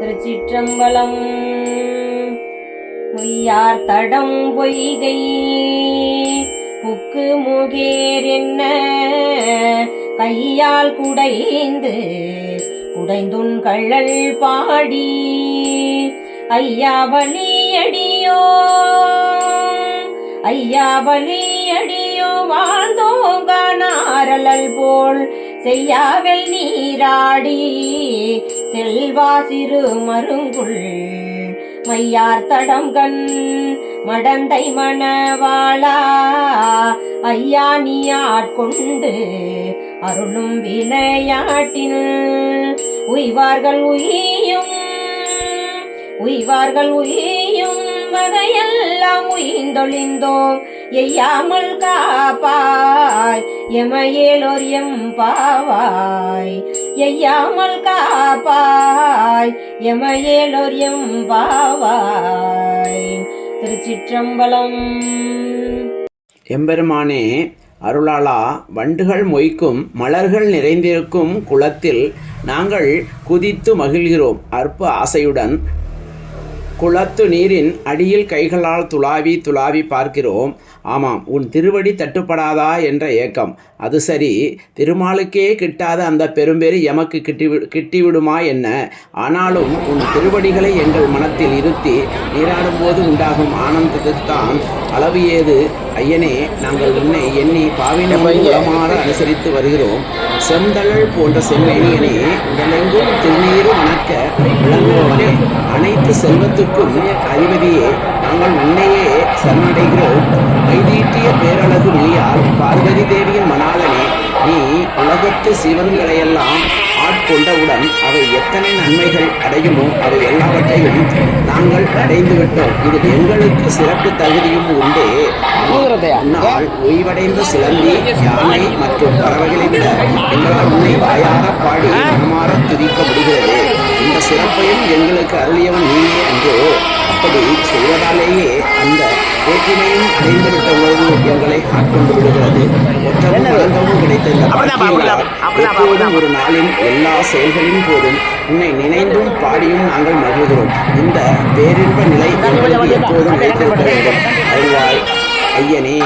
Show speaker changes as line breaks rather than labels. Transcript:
திருச்சிற்றம்பலம். பொய்யார் தடம் பொய்கை. புக்கு முகேர் என்ன? கையால் குடைந்து குடைந்துன் கள்ளல் பாடி. ஐயா வலியடியோ ஐயா வலியடியோ வாழ்ந்தோங்கானாரலல் போல் செய்யாவில் நீராடி செல்வா சிறு மருங்குள். மையார் தடம் கண் மடந்தை மணவாளா. ஐயா நீ ஆட்கொண்டு அருளும் விளையாட்டின் உய்வார்கள் உயியும் உய்வார்கள் உயியும் வகையெல்லாம் உயிந்தொழிந்தோம். எய்யாமல் காப்பாய் எமையேலோர் எம்பாவாய் எய்யாமல் காப்பாய். எமையேலோர் எம்பாவாய் திருச்சிற்றம்பலம்.
எம்பெருமானே அருளாளா வண்டுகள் மொய்க்கும் மலர்கள் நிறைந்திருக்கும் குளத்தில் நாங்கள் குதித்து மகிழ்கிறோம். அற்ப ஆசையுடன் குளத்து நீரின் அடியில் கைகளால் துளாவி துளாவி பார்க்கிறோம். ஆமாம் உன் திருவடி தட்டுப்படாதா என்ற ஏக்கம். அது சரி திருமாலுக்கே கிட்டாத அந்த பெரும்பெரு எமக்கு கிட்டி கிட்டிவிடுமா என்ன? ஆனாலும் உன் திருவடிகளை எங்கள் மனத்தில் இருத்தி நீராடும் போது உண்டாகும் ஆனந்தத்துத்தான் அளவு ஏது? ஐயனே நாங்கள் உன்னை எண்ணி பாவின உளமாற அனுசரித்து வருகிறோம். செந்தழல் போன்ற செம்மேனியனே உடலெங்கும் திருநீரு மணக்க விளங்குபவனே. அனைத்து செல்வத்துக்கும் அதிபதியே நாங்கள் உன்னையே சரணடைகிறோம். மைதீட்டிய பேரழகு நீயால் பார்வதி தேவியின் மணாளனே நீ உலகத்து சிவன்களையெல்லாம் ஆட்கொண்டவுடன் அவை எத்தனை நன்மைகள் அடையுமோ அவை எல்லாவற்றையும் நாங்கள் அடைந்து விட்டோம் இதில் எங்களுக்கு சிறப்பு தகுதியும் உண்டு. நாள் ஓய்வடைந்த சிலந்தி யானை மற்றும் பறவைகளை விட எங்களால் உன்னை வாயார பாடி மனமாற துதிக்க முடிகிறது. சிறப்பையும் எங்களுக்கு அருளியவன் நீயே அன்றோ. அப்படி செய்வதாலேயே அந்த வேற்றுமையும் அடைந்துவிட்ட உணர்வு எங்களை ஆட்கொண்டு விடுகிறது ஒற்றவும் வழங்கவும் கிடைத்த இந்த எப்போதும் ஒரு நாளின் எல்லா செயல்களின் போதும் உன்னை நினைந்தும் பாடியும் நாங்கள் மகிழ்கிறோம். இந்த பேரின்ப நிலை எங்களுக்கு எப்போதும் வைத்திருக்க வேண்டும். அருள்வாய் ஐயனே.